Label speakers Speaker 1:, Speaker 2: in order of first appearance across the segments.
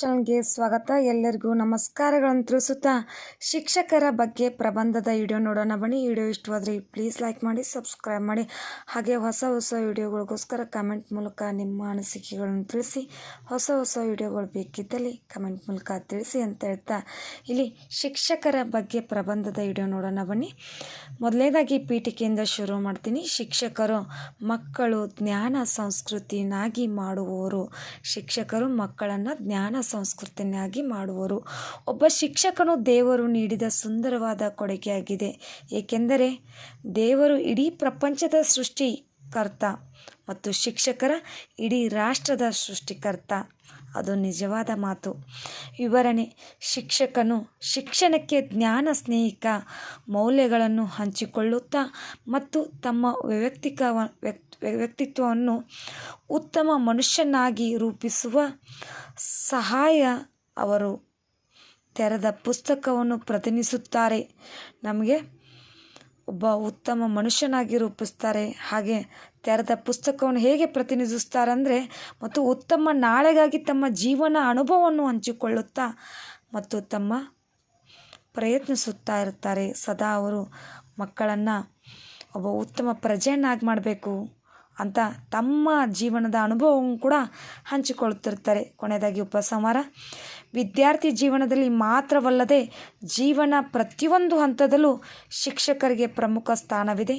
Speaker 1: ಚಾನಲ್ಗೆ ಸ್ವಾಗತ. ಎಲ್ಲರಿಗೂ ನಮಸ್ಕಾರಗಳನ್ನು ತಿಳಿಸುತ್ತಾ ಶಿಕ್ಷಕರ ಬಗ್ಗೆ ಪ್ರಬಂಧದ ವಿಡಿಯೋ ನೋಡೋಣ ಬನ್ನಿ. ವಿಡಿಯೋ ಇಷ್ಟವಾದರೆ ಪ್ಲೀಸ್ ಲೈಕ್ ಮಾಡಿ ಸಬ್ಸ್ಕ್ರೈಬ್ ಮಾಡಿ. ಹಾಗೆ ಹೊಸ ಹೊಸ ವಿಡಿಯೋಗಳಿಗೋಸ್ಕರ ಕಮೆಂಟ್ ಮೂಲಕ ನಿಮ್ಮ ಅನಿಸಿಕೆಗಳನ್ನು ತಿಳಿಸಿ, ಹೊಸ ಹೊಸ ವಿಡಿಯೋಗಳು ಬೇಕಿದ್ದಲ್ಲಿ ಕಮೆಂಟ್ ಮೂಲಕ ತಿಳಿಸಿ ಅಂತ ಹೇಳ್ತಾ ಇಲ್ಲಿ ಶಿಕ್ಷಕರ ಬಗ್ಗೆ ಪ್ರಬಂಧದ ವಿಡಿಯೋ ನೋಡೋಣ ಬನ್ನಿ. ಮೊದಲನೇದಾಗಿ ಪೀಠಿಕೆಯಿಂದ ಶುರು ಮಾಡ್ತೀನಿ. ಶಿಕ್ಷಕರು ಮಕ್ಕಳು ಜ್ಞಾನ ಸಂಸ್ಕೃತಿನಾಗಿ ಮಾಡುವವರು. ಶಿಕ್ಷಕರು ಮಕ್ಕಳನ್ನು ಜ್ಞಾನ ಸಂಸ್ಕೃತಿಯನ್ನಾಗಿ ಮಾಡುವರು. ಒಬ್ಬ ಶಿಕ್ಷಕನು ದೇವರು ನೀಡಿದ ಸುಂದರವಾದ ಕೊಡುಗೆಯಾಗಿದೆ. ಏಕೆಂದರೆ ದೇವರು ಇಡೀ ಪ್ರಪಂಚದ ಸೃಷ್ಟಿಕರ್ತ ಮತ್ತು ಶಿಕ್ಷಕರ ಇಡೀ ರಾಷ್ಟ್ರದ ಸೃಷ್ಟಿಕರ್ತ. ಅದು ನಿಜವಾದ ಮಾತು. ವಿವರಣೆ. ಶಿಕ್ಷಕನು ಶಿಕ್ಷಣಕ್ಕೆ ಜ್ಞಾನ ಸ್ನೇಹಿಕ, ಮೌಲ್ಯಗಳನ್ನು ಹಂಚಿಕೊಳ್ಳುತ್ತಾ ಮತ್ತು ತಮ್ಮ ವೈಯಕ್ತಿಕ ವ್ಯಕ್ತಿತ್ವವನ್ನು ಉತ್ತಮ ಮನುಷ್ಯನಾಗಿ ರೂಪಿಸುವ ಸಹಾಯ ಅವರು. ತೆರೆದ ಪುಸ್ತಕವನ್ನು ಪ್ರತಿನಿಧಿಸುತ್ತಾರೆ. ನಮಗೆ ಒಬ್ಬ ಉತ್ತಮ ಮನುಷ್ಯನಾಗಿ ರೂಪಿಸ್ತಾರೆ ಹಾಗೆ ತೆರೆದ ಪುಸ್ತಕವನ್ನು ಹೇಗೆ ಪ್ರತಿನಿಧಿಸ್ತಾರೆ ಅಂದರೆ ಮತ್ತು ಉತ್ತಮ ನಾಳೆಗಾಗಿ ತಮ್ಮ ಜೀವನ ಅನುಭವವನ್ನು ಹಂಚಿಕೊಳ್ಳುತ್ತಾ ಮತ್ತು ತಮ್ಮ ಪ್ರಯತ್ನಿಸುತ್ತಾ ಇರ್ತಾರೆ ಸದಾ ಅವರು ಮಕ್ಕಳನ್ನು ಒಬ್ಬ ಉತ್ತಮ ಪ್ರಜೆಯನ್ನಾಗಿ ಮಾಡಬೇಕು ಅಂತ ತಮ್ಮ ಜೀವನದ ಅನುಭವವನ್ನು ಕೂಡ ಹಂಚಿಕೊಳ್ಳುತ್ತಿರ್ತಾರೆ ಕೊನೆಯದಾಗಿ ಉಪಸಂಹಾರ ವಿದ್ಯಾರ್ಥಿ ಜೀವನದಲ್ಲಿ ಮಾತ್ರವಲ್ಲದೆ ಜೀವನ ಪ್ರತಿಯೊಂದು ಹಂತದಲ್ಲೂ ಶಿಕ್ಷಕರಿಗೆ ಪ್ರಮುಖ ಸ್ಥಾನವಿದೆ.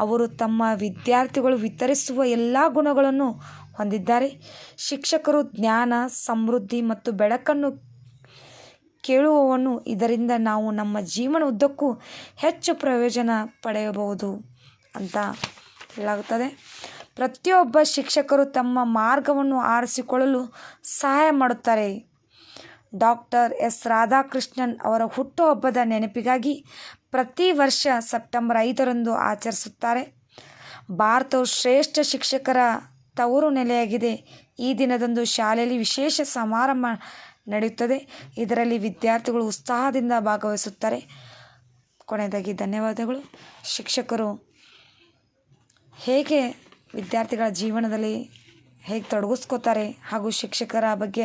Speaker 1: ಅವರು ತಮ್ಮ ವಿದ್ಯಾರ್ಥಿಗಳು ವಿತರಿಸುವ ಎಲ್ಲ ಗುಣಗಳನ್ನು ಹೊಂದಿದ್ದಾರೆ. ಶಿಕ್ಷಕರು ಜ್ಞಾನ, ಸಮೃದ್ಧಿ ಮತ್ತು ಬೆಳಕನ್ನು ಕೇಳುವವನು. ಇದರಿಂದ ನಾವು ನಮ್ಮ ಜೀವನ ಉದ್ದಕ್ಕೂ ಹೆಚ್ಚು ಪ್ರಯೋಜನ ಪಡೆಯಬಹುದು ಅಂತ ಹೇಳಾಗುತ್ತದೆ ಪ್ರತಿಯೊಬ್ಬ ಶಿಕ್ಷಕರು ತಮ್ಮ ಮಾರ್ಗವನ್ನು ಆರಿಸಿಕೊಳ್ಳಲು ಸಹಾಯ ಮಾಡುತ್ತಾರೆ. ಡಾಕ್ಟರ್ ಎಸ್ ರಾಧಾಕೃಷ್ಣನ್ ಅವರ ಹುಟ್ಟುಹಬ್ಬದ ನೆನಪಿಗಾಗಿ ಪ್ರತಿ ವರ್ಷ ಸೆಪ್ಟೆಂಬರ್ ಐದರಂದು ಆಚರಿಸುತ್ತಾರೆ. ಭಾರತವು ಶ್ರೇಷ್ಠ ಶಿಕ್ಷಕರ ತವರು ನೆಲೆಯಾಗಿದೆ. ಈ ದಿನದಂದು ಶಾಲೆಯಲ್ಲಿ ವಿಶೇಷ ಸಮಾರಂಭ ನಡೆಯುತ್ತದೆ. ಇದರಲ್ಲಿ ವಿದ್ಯಾರ್ಥಿಗಳು ಉತ್ಸಾಹದಿಂದ ಭಾಗವಹಿಸುತ್ತಾರೆ. ಕೊನೆಯದಾಗಿ ಧನ್ಯವಾದಗಳು. ಶಿಕ್ಷಕರು ಹೇಗೆ ವಿದ್ಯಾರ್ಥಿಗಳ ಜೀವನದಲ್ಲಿ ಹೇಗೆ ತೊಡಗಿಸ್ಕೋತಾರೆ ಹಾಗೂ ಶಿಕ್ಷಕರ ಬಗ್ಗೆ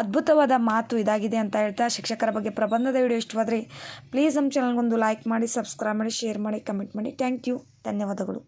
Speaker 1: ಅದ್ಭುತವಾದ ಮಾತು ಇದಾಗಿದೆ ಅಂತ ಹೇಳ್ತಾ ಶಿಕ್ಷಕರ ಬಗ್ಗೆ ಪ್ರಬಂಧದ ವಿಡಿಯೋ ಇಷ್ಟವಾದರೆ ಪ್ಲೀಸ್ ನಮ್ಮ ಚಾನಲ್ಗೊಂದು ಲೈಕ್ ಮಾಡಿ ಸಬ್ಸ್ಕ್ರೈಬ್ ಮಾಡಿ ಶೇರ್ ಮಾಡಿ ಕಮೆಂಟ್ ಮಾಡಿ. ಥ್ಯಾಂಕ್ ಯು ಧನ್ಯವಾದಗಳು.